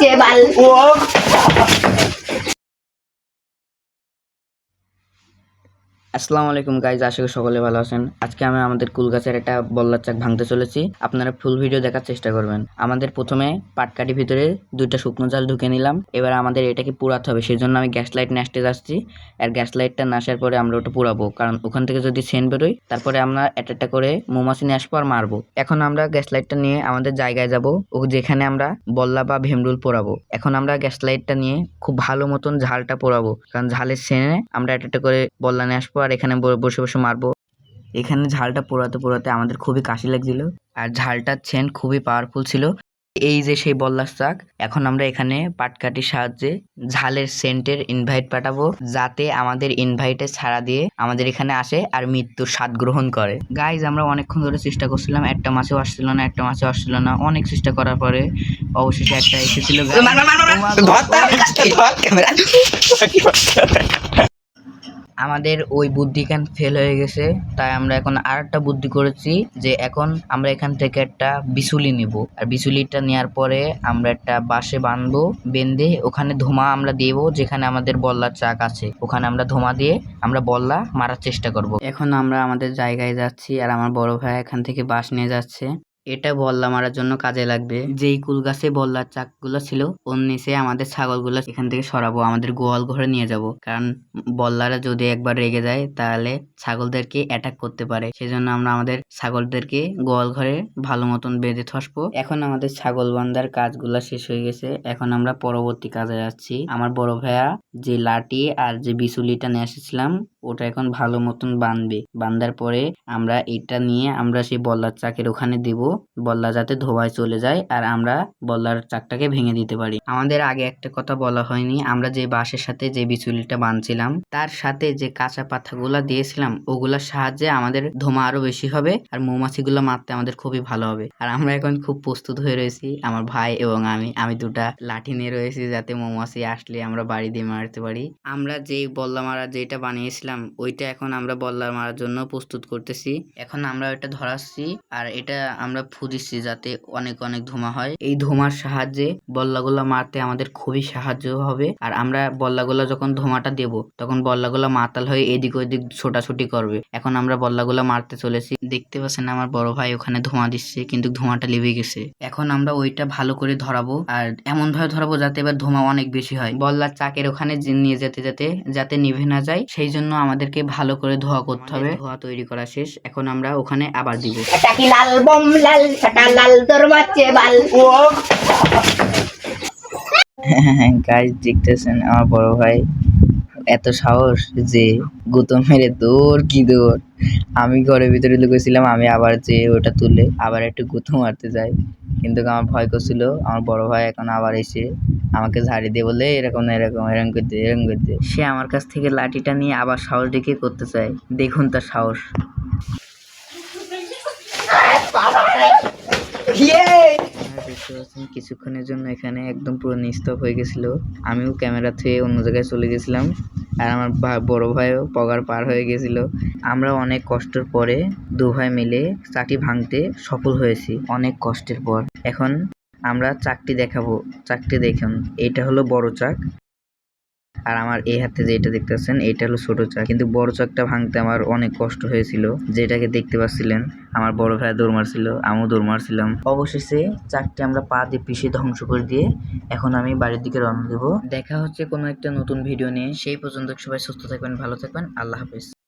Chị bắn. Ủa আসসালামু আলাইকুম গাইজ, আশা করি সকলে ভালো আছেন। আজকে আমি আমাদের কুল গাছের একটা বল্লার চাক ভাঙতে চলেছি। আপনারা ফুল ভিডিও দেখার চেষ্টা করবেন। আমাদের প্রথমে পাটকাঠি ভিতরে দুইটা শুকনো জাল ঢুকে নিলাম। এবার আমাদের এটাকে পুরাতে হবে সেই জন্য আমি গ্যাস লাইট আসতে যাচ্ছি। আর গ্যাস লাইটটা না আসার পরে আমরা ওটা পুরাবো কারণ ওখান থেকে যদি সেন বেরোয়, তারপরে আমরা একটা একটা করে মৌমাছি নিয়ে আসব আর মারবো। এখন আমরা গ্যাস লাইটটা নিয়ে আমাদের জায়গায় যাব। ও যেখানে আমরা বল্লা বা ভেমরুল পোড়াবো। এখন আমরা গ্যাস লাইটটা নিয়ে খুব ভালো মতন ঝালটা পোড়াবো। কারণ ঝালের সেনে আমরা একটা একটা করে বল্লা নিয়ে আসব আর এখানে বসে বসে মারবো। এখানে ঝালটা পোড়াতে পোড়াতে আমাদের খুবই কাশি লাগছিল আর ঝালটার সেন্ট খুবই পাওয়ারফুল ছিল। এই যে সেই বল্লার চাক এখন আমরা এখানে পাটকাঠির সাহায্যে ঝালের সেন্টের ইনভাইট পাঠাবো যাতে আমাদের ইনভাইটে ছাড়া দিয়ে আমাদের এখানে আসে আর মৃত্যুর স্বাদ গ্রহণ করে। গাইজ আমরা অনেকক্ষণ ধরে চেষ্টা করছিলাম একটা মাছেও আসছিল না একটা মাছেও আসছিল না। অনেক চেষ্টা করার পরে অবশেষে একটা এসেছিল। আমাদের ওই বুদ্ধিজ্ঞান ফেল হয়ে গেছে, তাই আমরা এখন আর একটা বুদ্ধি করেছি যে এখন আমরা এখান থেকে একটা বিচুলি নিব। আর বিচুলিটা নেওয়ার পরে আমরা একটা বাঁশে বাঁধবো, বেঁধে ওখানে ধোঁয়া আমরা দেব যেখানে আমাদের বল্লার চাক আছে। ওখানে আমরা ধোঁয়া দিয়ে আমরা বল্লা মারার চেষ্টা করব। এখন আমরা আমাদের জায়গায় যাচ্ছি আর আমার বড় ভাই এখান থেকে বাঁশ নিয়ে যাচ্ছে। এটা বল্লা মারার জন্য কাজে লাগবে। যেই কুল গাছে বল্লার চাকগুলো ছিল, ওর নিচে আমাদের ছাগলগুলো এখান থেকে সরাবো, আমাদের গোয়াল ঘরে নিয়ে যাব। কারণ বল্লারা যদি একবার রেগে যায়, তাহলে ছাগলদেরকে অ্যাটাক করতে পারে। সেজন্য আমরা আমাদের ছাগলদেরকে গোয়াল ঘরে ভালো মতন বেঁধে থসবো এখন আমাদের ছাগল বান্ধার কাজগুলো শেষ হয়ে গেছে। এখন আমরা পরবর্তী কাজে যাচ্ছি। আমার বড় ভাইয়া যে লাঠি আর যে বিচুলিটা নিয়ে এসেছিলাম ওটা এখন ভালো মতন বাঁধবে বাঁধার পরে আমরা এটা নিয়ে আমরা সেই বল্লার চাকের ওখানে দেব। বল্লা যাতে ধোয়ায় চলে যায় আর আমরা বল্লার চাকটাকে ভেঙে দিতে পারি। আমাদের আগে একটা কথা বলা হয়নি। আমরা যে বাঁশের সাথে যে বিচুলিটা বাঁধছিলাম, তার সাথে যে কাঁচা পাতাগুলা দিয়েছিলাম, ওগুলার সাহায্যে আমাদের ধোমা আরও বেশি হবে আর মৌমাছিগুলো মারতে আমাদের খুবই ভালো হবে। আর আমরা এখন খুব প্রস্তুত হয়ে রয়েছি, আমার ভাই এবং আমি। আমি দুটা লাঠি নিয়ে রয়েছি যাতে মৌমাছি আসলে আমরা বাড়ি দিয়ে মারতে পারি। আমরা যে বল্লা মারা যেটা বানিয়েছিলাম ওইটা এখন আমরা বল্লা মারার জন্য প্রস্তুত করতেছি। এখন আমরা ওইটা ধরাচ্ছি আর এটা আমরা ফুদিচ্ছি যাতে অনেক অনেক ধোঁয়া হয়। এই ধোঁয়ার সাহায্যে বল্লাগুলো মারতে আমাদের খুবই সাহায্য হবে। আর আমরা বল্লাগুলো যখন ধোঁয়াটা দেব, তখন বল্লাগুলো মাতাল হয়ে এদিক ওদিক ছোটাছুটি করবে। এখন আমরা বল্লাগুলো মারতে চলেছি। দেখতে পাচ্ছেন আমার বড় ভাই ওখানে ধোঁয়া দিচ্ছে, কিন্তু ধোঁয়াটা লেবে গেছে। এখন আমরা ওইটা ভালো করে ধরাবো আর এমন ভাবে ধরাবো যাতে এবার ধোঁয়া অনেক বেশি হয়। বল্লার চাকের ওখানে নিয়ে যেতে যেতে যাতে নিভে না যায়, সেই জন্য আমাদেরকে ভালো করে ধোয়া করতে হবে। ধোয়া তৈরি করা শেষ। এখন আমরা ওখানে আবার দিব। lal, saka lal dorma cebal. Guys দেখতেছেন আমার বড় ভাই। এত সাহস যে গুতো মেরে দৌড় কি দৌড়। আমি ঘরের ভিতরে লুকেছিলাম আমি আবার যে ওটা তুলে আবার একটু গুতো মারতে যাই। কিন্তু আমার ভয় করছিল আমার বড় ভাই এখন আবার এসে আমাকে ঝাড়ি দিয়ে বলে, এরকম এরকম এরকম করতে এরকম করতে সে আমার কাছ থেকে লাঠিটা নিয়ে আবার সাহস দেখিয়ে করতে চায়। দেখুন তার সাহস। কিছুক্ষণের জন্য এখানে একদম পুরো নিস্তব হয়ে গেছিল। আমিও ক্যামেরা থেকে অন্য জায়গায় চলে গেছিলাম। আর আমার বড় ভাইও পগার পার হয়ে গেছিল। আমরা অনেক কষ্টের পরে দু ভাই মিলে চাকটি ভাঙতে সফল হয়েছি, অনেক কষ্টের পর। এখন আমরা চাকটি দেখাবো, চাকটি দেখুন এটা হলো বড় চাক। আর আমার এই হাতে যেটা দেখতে পাচ্ছেন এটা হলো ছোট চাক। কিন্তু বড় চাকটা ভাঙতে আমার অনেক কষ্ট হয়েছিল, যেটাকে দেখতে পাচ্ছিলেন। আমার বড় ভাই দৌড় মারছিল, আমিও দৌড় মারছিলাম। অবশেষে চাকটি আমরা পা দিয়ে পিষে ধ্বংস করে দিয়ে এখন আমি বাড়ির দিকে রওনা দেবো। দেখা হচ্ছে কোনো একটা নতুন ভিডিও নিয়ে। সেই পর্যন্ত সবাই সুস্থ থাকবেন, ভালো থাকবেন। আল্লাহ হাফেজ।